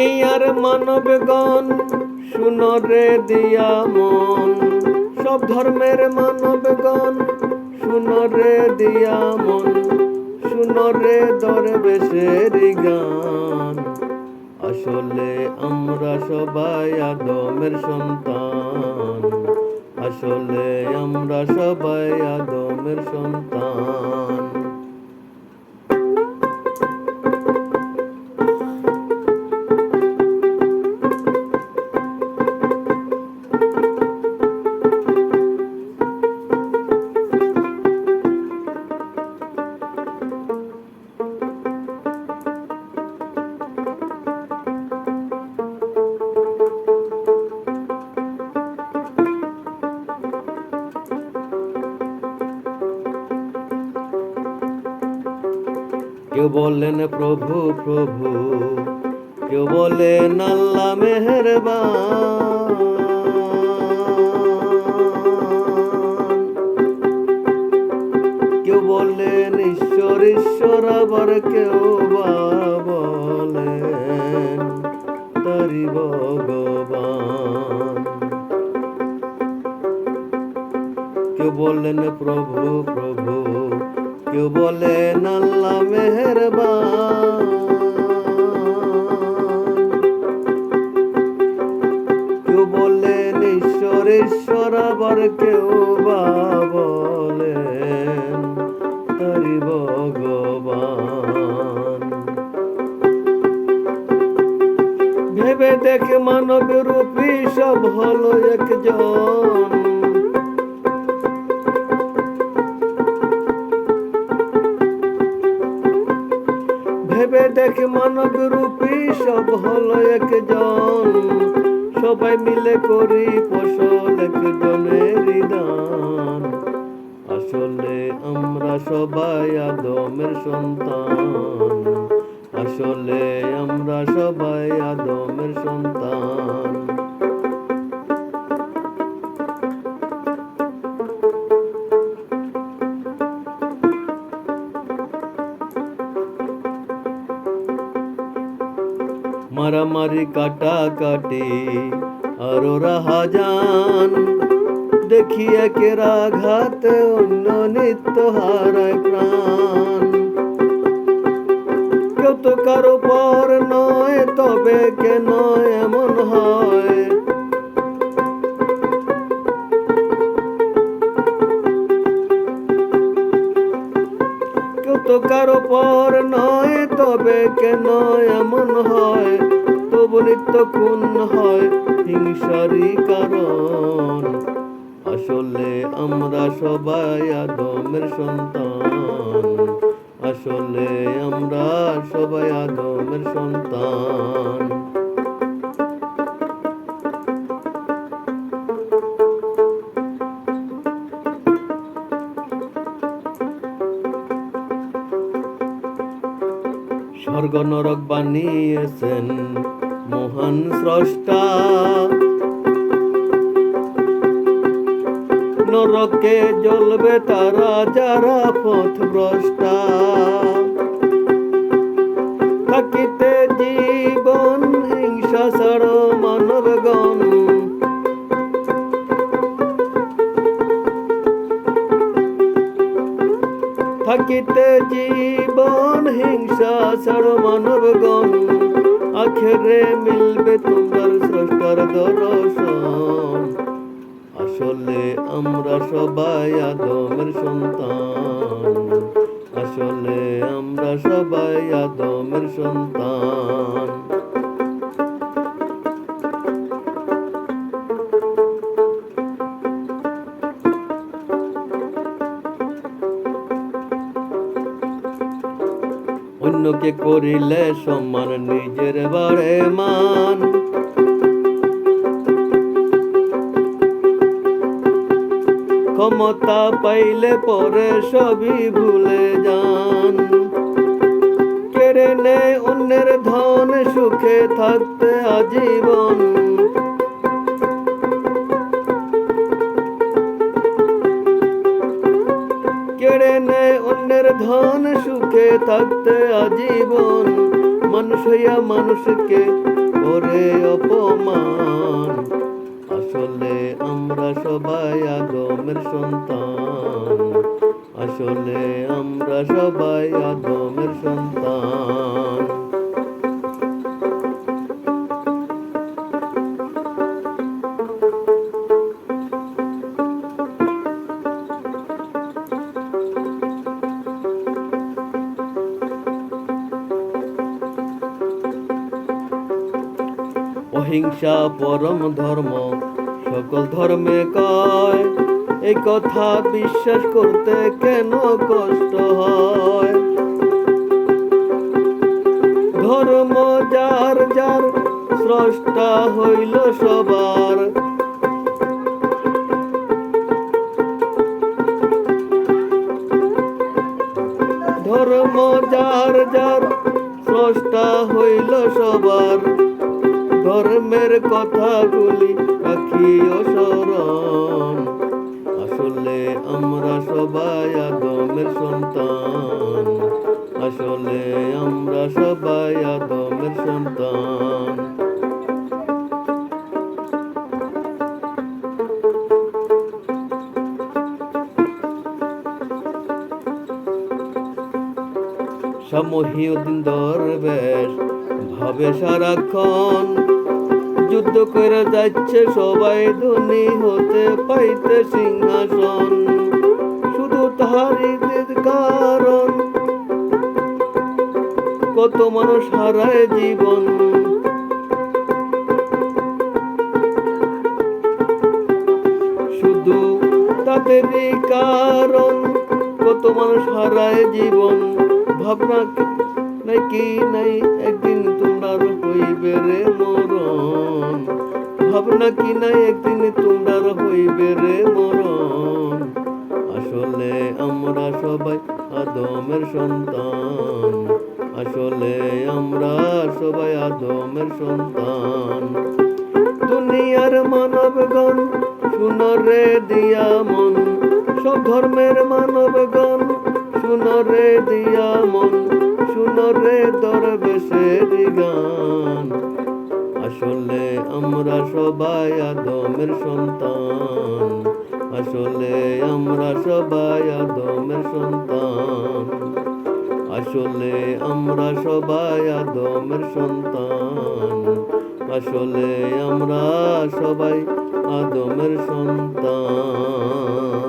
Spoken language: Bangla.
দুনিয়ার মানবগণ শুনরে দিয়া মন। সব ধর্মের মানবগণ শুনরে দিয়া মন। শুনরে দরবেশের গান। আসলে আমরা সবাই আদমের সন্তান। আসলে আমরা সবাই আদমের সন্তান। কেউ বলেন, প্রভু প্রভু। কেউ বলেন, আল্লাহ মেহরবান। কেউ বলেন, ঈশ্বর ঈশ্বর। আবার কেউ বলেন তারি ভগবান। কেউ বলেন, প্রভু প্রভু। কেউ বলেন আল্লাহ মেহরবান। কেউ বলেন ঈশ্বর ঈশ্বর আবার কেউ বা ভগবান। ভেবে দেখে মানব রূপী সব হলো একজন। দেখে মানব রূপী সব হলো একজন। সবাই মিলে করি ফসল একজনের দান আসলে আমরা সবাই আদমের সন্তান। আসলে আমরা সবাই আদমের সন্তান। মারামারি কাটা কাটি। আরও রাহাজান দেখি কেরা ঘাত অন্য নিত্য হারায় তো কারও পর নয়, তবে কেন এমন হয়? তবু নিত্য খুন হয় হিংসারই কারণ। আসলে আমরা সবাই আদমের সন্তান। আসলে আমরা সবাই আদমের সন্তান। স্বর্গ নরক বানিয়েছেন মহান স্রষ্টা। নরকে জ্বলবে তারা যারা পথ ভ্রষ্টা থাকিতে জীবন, হিংসা ছাড়ো মানবগণ। আখেরে মিলবে তোমার স্রষ্টার দর্শন। আসলে আমরা সবাই আদমের সন্তান। আসলে আমরা সবাই আদমের সন্তান। অন্যকে করিলে সম্মান নিজের বাড়ে মান। ক্ষমতা পাইলে পরে সবই ভুলে যান। কেড়ে নেয় অন্যের ধন, সুখে থাকতে আজীবন। কেড়ে নেয় অন্যের ধন সুখে থাকতে আজীবন। মানুষ হইয়া মানুষকে করে অপমান। আসলে আমরা সবাই আদমের সন্তান। আসলে আমরা সবাই আদমের সন্তান। অহিংসা পরম ধর্ম। সকল ধর্মে কয়, এই কথা বিশ্বাস করতে কেন কষ্ট হয়? ধর্ম যার যার স্রষ্টা হইল সবার। ধর্ম যার যার স্রষ্টা হইল সবার। ধর্মের কথাগুলি রাখিও স্মরণ আসলে আমরা সবাই আদমের সন্তান। আসলে আমরা সবাই আদমের সন্তান। সমহিউদ্দিন দরবেশ ভাবে সারাক্ষণ যুদ্ধ করে যাচ্ছে সবাই ধনী হতে পাইতে সিংহাসন। শুধু তাহারই কারণ, কত মানুষ হারায় জীবন। শুধু তাদেরই কারণ, কত মানুষ হারায় জীবন। ভাবনা নাকি নাই? একদিন তোমরা হইবে রে মরণ। ভাবনা কি নাই? একদিন তোমরা হইবে রে মরণ। আসলে আমরা সবাই আদমের সন্তান। আসলে আমরা সবাই আদমের সন্তান। দুনিয়ার মানবগণ শুনরে দিয়া মন। সব ধর্মের মানবগণ শুনরে দিয়া মন। শুনরে দরবেশের গান আসলে আমরা সবাই আদমের সন্তান। আসলে আমরা সবাই আদমের সন্তান। আসলে আমরা সবাই আদমের সন্তান। আসলে আমরা সবাই আদমের সন্তান।